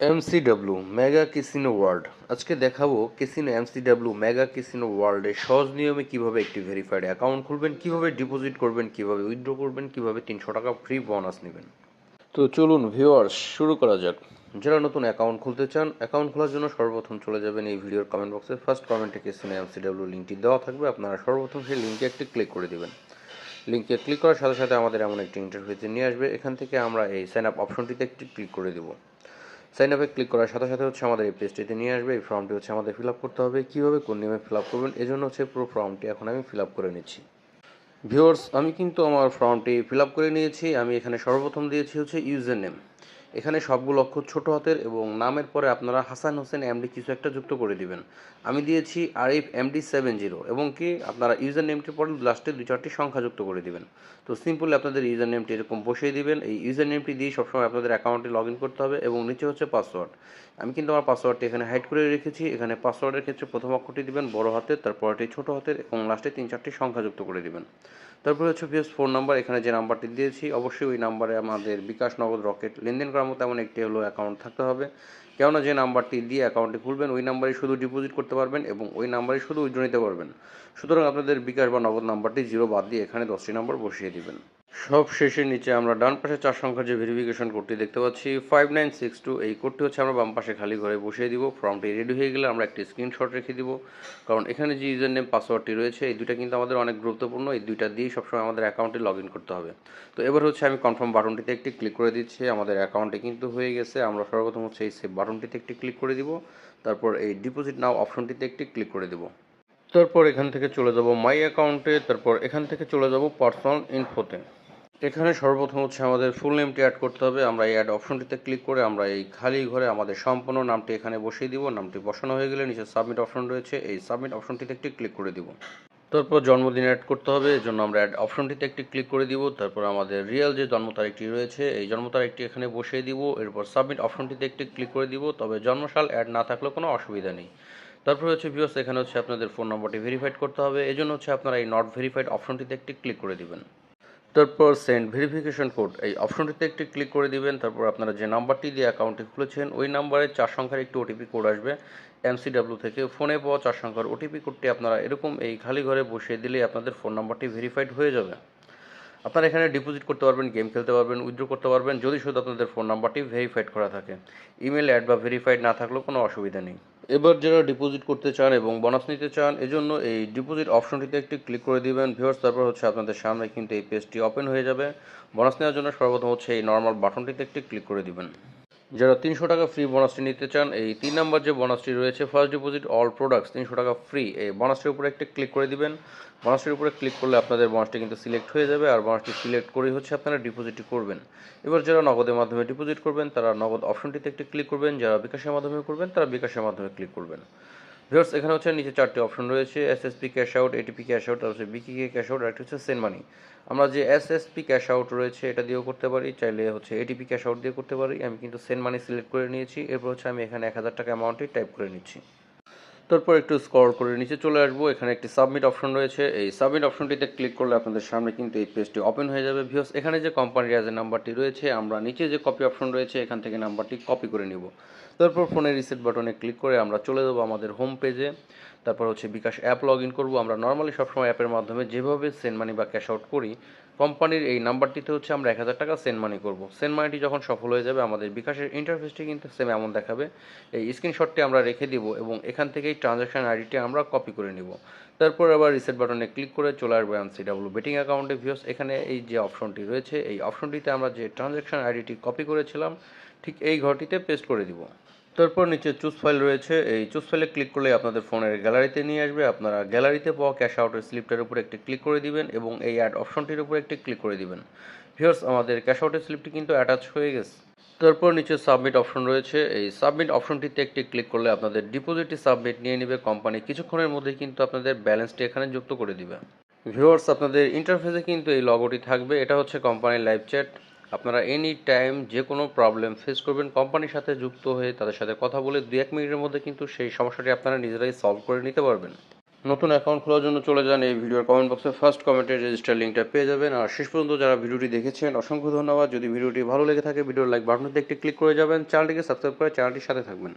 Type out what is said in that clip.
এমসিডব্লিউ mega casino world আজকে দেখাবো casino এমসিডব্লিউ mega casino ওয়ার্ল্ডে সহজ নিয়মে কীভাবে একটি ভেরিফাইড অ্যাকাউন্ট খুলবেন, কীভাবে ডিপোজিট করবেন, কীভাবে উইথড্র করবেন, কীভাবে তিনশো টাকা ফ্রি বোনাস নেবেন। তো চলুন ভিউয়ার্স শুরু করা যাক। যারা নতুন অ্যাকাউন্ট খুলতে চান অ্যাকাউন্ট খোলার জন্য সর্বপ্রথম চলে যাবেন এই ভিডিওর কমেন্ট বক্সে ফার্স্ট কমেন্টে ক্যাসিনো এমসিডব্লিউ লিঙ্কটি দেওয়া থাকবে, আপনারা সর্বপ্রথম সেই লিঙ্কে একটি ক্লিক করে দেবেন। লিঙ্কে ক্লিক করার সাথে সাথে আমাদের এমন একটি ইন্টারফেসে নিয়ে আসবে। এখান থেকে আমরা এই সাইন আপ অপশনটিতে একটি ক্লিক করে দেবো। সাইন আপে ক্লিক করার সাথে সাথে হচ্ছে আমাদের এই পেজটিতে নিয়ে আসবে। এই ফর্মটি হচ্ছে আমাদের ফিল আপ করতে হবে। কীভাবে, কোন নিয়মে ফিল আপ করবেন? এজন্য হচ্ছে পুরো ফর্মটি এখন আমি ফিল আপ করে নিচ্ছি। ভিউয়ার্স আমি কিন্তু আমার ফর্মটি ফিল আপ করে নিয়েছি। আমি এখানে সর্বপ্রথম দিয়েছি হচ্ছে ইউজার নেম এখানে সবগুলো অক্ষর ছোট হাতের এবং নামের পরে আপনারা হাসান হোসেন এমডি কিছু একটা যুক্ত করে দিবেন। আমি দিয়েছি আরিফ এমডি সেভেন জিরো এবং কি আপনারা ইউজার নেমটির পরে লাস্টে দুই চারটি সংখ্যা যুক্ত করে দিবেন। তো সিম্পলি আপনাদের ইউজার নেমটি এরকম বসিয়ে দিবেন। এই ইউজার নেমটি দিয়ে সবসময় আপনাদের অ্যাকাউন্টে লগ ইন করতে হবে এবং নিচে হচ্ছে পাসওয়ার্ড আমি কিন্তু আমার পাসওয়ার্ডটি এখানে হাইড করে রেখেছি। এখানে পাসওয়ার্ডের ক্ষেত্রে প্রথম অক্ষরটি দিবেন বড় হাতের, তারপরটি ছোট হাতের এবং লাস্টে তিন চারটি সংখ্যা যুক্ত করে দিবেন। তারপরে হচ্ছে ফিএস ফোন নাম্বার এখানে যে নাম্বারটি দিয়েছি, অবশ্যই ওই নাম্বারে আমাদের বিকাশ নগদ রকেট লেনদেন করার মতো এমন একটি হলো অ্যাকাউন্ট থাকতে হবে। কেননা যে নাম্বারটি দিয়ে অ্যাকাউন্টটি খুলবেন, ওই নাম্বারে শুধু ডিপোজিট করতে পারবেন এবং ওই নাম্বারে শুধু উইড্রো নিতে পারবেন। সুতরাং আপনাদের বিকাশ বা নগদ নাম্বারটি জিরো বাদ দিয়ে এখানে দশটি নাম্বার বসিয়ে দিবেন। সব শেষে নিচে আমরা ডান পাশে চার সংখ্যার যে ভেরিফিকেশন কোডটি দেখতে পাচ্ছি ফাইভ নাইন সিক্স টু এই কোডটি হচ্ছে আমরা বাম পাশে খালি ঘরে বসিয়ে দিব ফর্মটি রেডি হয়ে গেলে আমরা একটি স্ক্রিনশট রেখে দিব। কারণ এখানে যে ইউজার নেম পাসওয়ার্ডটি রয়েছে, এই দুইটা কিন্তু আমাদের অনেক গুরুত্বপূর্ণ, এই দুইটা দিয়েই সবসময় আমাদের অ্যাকাউন্টে লগ ইন করতে হবে। তো এবার হচ্ছে আমি কনফার্ম বাটনটিতে একটি ক্লিক করে দিচ্ছি, আমাদের অ্যাকাউন্টে কিন্তু হয়ে গেছে, আমরা সর্বপ্রথম হচ্ছে এই সেভ বাটনটিতে একটি ক্লিক করে দিব, তারপর এই ডিপোজিট নাও অপশনটিতে একটি ক্লিক করে দেবো। তারপর এখান থেকে চলে যাব মাই অ্যাকাউন্টে তারপর এখান থেকে চলে যাব পার্সোনাল ইনফোতে এখানে সর্বপ্রথম হচ্ছে আমাদের ফুল নেমটি অ্যাড করতে হবে। আমরা এই অ্যাড অপশনটিতে ক্লিক করে আমরা এই খালি ঘরে আমাদের সম্পূর্ণ নামটি এখানে বসিয়ে দিব। নামটি বসানো হয়ে গেলে নিচে সাবমিট অপশন রয়েছে। এই সাবমিট অপশনটিতে একটি ক্লিক করে দিব। তারপর জন্মদিন অ্যাড করতে হবে। এর জন্য আমরা অ্যাড অপশনটিতে একটি ক্লিক করে দিব। তারপর আমাদের রিয়েল যে জন্ম তারিখটি রয়েছে, এই জন্ম তারিখটি এখানে বসিয়ে দিব। এরপর সাবমিট অপশনটিতে একটি ক্লিক করে দিব। তবে জন্মসাল অ্যাড না থাকলেও কোনো অসুবিধা নেই। তারপর হচ্ছে ভিউস এখানে হচ্ছে আপনাদের ফোন নম্বরটি ভেরিফাইড করতে হবে। এই জন্য হচ্ছে আপনারা এই নট ভেরিফাইড অপশনটিতে একটি ক্লিক করে দিবেন। তারপর সেন্ড ভেরিফিকেশন কোড এই অপশনটিতে একটি ক্লিক করে দিবেন, তারপর আপনারা যে নাম্বারটি দিয়ে অ্যাকাউন্টটি খুলেছেন, ওই নাম্বারে চার সংখ্যার একটি ওটিপি কোড আসবে এমসিডাব্লিউ থেকে। ফোনে পাওয়া চার সংখ্যার ওটিপি কোডটি আপনারা এরকম এই খালি ঘরে বসিয়ে দিলেই আপনাদের ফোন নাম্বারটি ভেরিফাইড হয়ে যাবে। আপনারা এখানে ডিপোজিট করতে পারবেন গেম খেলতে পারবেন উইথড্র করতে পারবেন, যদি শুধু আপনাদের ফোন নাম্বারটি ভেরিফাইড করা থাকে। ইমেল অ্যাড বা ভেরিফাইড না থাকলেও কোনো অসুবিধা নেই। এবার যারা ডিপোজিট করতে চান এবং বোনাস নিতে চান, এজন্য এই ডিপোজিট অপশনটিতে একটি ক্লিক করে দিবেন। ভিউয়ার্স তারপর হচ্ছে আপনাদের সামনে কিন্তু এই পেজটি ওপেন হয়ে যাবে। বোনাস নেওয়ার জন্য সর্বপ্রথম হচ্ছে এই নর্মাল বাটনটিতে একটি ক্লিক করে দিবেন। যারা তিনশো টাকা ফ্রি বোনাসটি নিতে চান, এই তিন নাম্বার যে বোনাসটি রয়েছে ফার্স্ট ডিপোজিট অল প্রোডাক্টস তিনশো টাকা ফ্রি এই বোনাসটির উপরে একটি ক্লিক করে দিবেন। বোনাসটির উপরে ক্লিক করলে আপনাদের বোনাসটি কিন্তু সিলেক্ট হয়ে যাবে আর বোনাসটি সিলেক্ট করেই হচ্ছে আপনারা ডিপোজিটটি করবেন। এবার যারা নগদের মাধ্যমে ডিপোজিট করবেন, তারা নগদ অপশনটিতে একটি ক্লিক করবেন, যারা বিকাশের মাধ্যমে করবেন, তারা বিকাশের মাধ্যমে ক্লিক করবেন। ভিউয়ার্স এখানে হচ্ছে নিচে চারটি অপশন রয়েছে S SSP cash out ATP cash out আর হচ্ছে বিকিকে ক্যাশ আউট একটা হচ্ছে সেন্ড মানি আমরা যে এস এসএসপি ক্যাশ আউট রয়েছে, এটা দিয়েও করতে পারি, চাইলে হচ্ছে এটিপি ক্যাশ আউট দিয়ে করতে পারি। আমি কিন্তু সেন্ড মানি সিলেক্ট করে নিয়েছি, এরপর হচ্ছে আমি এখানে এক হাজার টাকা অ্যামাউন্টটি টাইপ করে নিচ্ছি। তারপর একটু স্কর করে নিচে চলে আসব, এখানে একটি সাবমিট অপশন রয়েছে। এই সাবমিট অপশনটিতে ক্লিক করলে আপনাদের সামনে কিন্তু এই পেজটি ওপেন হয়ে যাবে। ভিউস এখানে যে কোম্পানির অ্যাজ নাম্বারটি রয়েছে, আমরা নিচে যে কপি অপশন রয়েছে, এখান থেকে নাম্বারটি কপি করে নিব। তারপর ফোনের রিসেট বাটনে ক্লিক করে আমরা চলে যাব আমাদের হোম পেজে তারপর হচ্ছে বিকাশ অ্যাপ লগ ইন করব। আমরা নর্মালি সবসময় অ্যাপের মাধ্যমে যেভাবে সেন্ড মানি বা ক্যাশ আউট করি কোম্পানির এই নাম্বারটিতে হচ্ছে আমরা এক হাজার টাকা সেন্ড মানি করব। সেন্ড মানিটি যখন সফল হয়ে যাবে, আমাদের বিকাশের ইন্টারফেসটি কিন্তু সেম এমন দেখাবে। এই স্ক্রিনশটটি আমরা রেখে দিব এবং এখান থেকেই ট্রানজ্যাকশন আইডিটি আমরা কপি করে নিব। তারপর আবার রিসেট বাটনে ক্লিক করে চলে আসব এমসিডাব্লিউ বেটিং অ্যাকাউন্টে ভিউস এখানে এই যে অপশনটি রয়েছে, এই অপশনটিতে আমরা যে ট্রানজ্যাকশন আইডিটি কপি করেছিলাম ঠিক এই ঘরটিতে পেস্ট করে দিব। তারপর নিচে চুজ ফাইল রয়েছে। এই চুজ ফাইলে ক্লিক করলে আপনাদের ফোনের গ্যালারিতে নিয়ে আসবে। আপনারা গ্যালারিতে পাওয়া ক্যাশ আউটের স্লিপটার উপর একটি ক্লিক করে দিবেন এবং এই অ্যাড অপশনটির উপরে একটি ক্লিক করে দিবেন। ভিউয়ার্স আমাদের ক্যাশ আউটের স্লিপটি কিন্তু অ্যাটাচ হয়ে গেছে। তারপর নিচে সাবমিট অপশন রয়েছে। এই সাবমিট অপশনটিতে একটি ক্লিক করলে আপনাদের ডিপোজিটটি সাবমিট নিয়ে নেবে। কোম্পানি কিছুক্ষণের মধ্যেই কিন্তু আপনাদের ব্যালেন্সটি এখানে যুক্ত করে দিবে। ভিউয়ার্স আপনাদের ইন্টারফেসে কিন্তু এই লগোটি থাকবে। এটা হচ্ছে কোম্পানির লাইভ চ্যাট আপনারা এনি টাইম যে কোনো প্রবলেম ফেস করবেন কোম্পানির সাথে যুক্ত হয়ে তাদের সাথে কথা বলে দু এক মিনিটের মধ্যে কিন্তু সেই সমস্যাটি আপনারা নিজেরাই সলভ করে নিতে পারবেন। নতুন অ্যাকাউন্ট খোলার জন্য চলে যান, এই ভিডিওর কমেন্ট বক্সে ফার্স্ট কমেন্টের রেজিস্টার লিঙ্কটা পেয়ে যাবেন। আর শেষ পর্যন্ত যারা ভিডিওটি দেখেছেন, অসংখ্য ধন্যবাদ। যদি ভিডিওটি ভালো লেগে থাকে ভিডিওর লাইক বাটনটিতে একটি ক্লিক করে যাবেন। চ্যানেলটিকে সাবস্ক্রাইব করে চ্যানেলটির সাথে থাকবেন।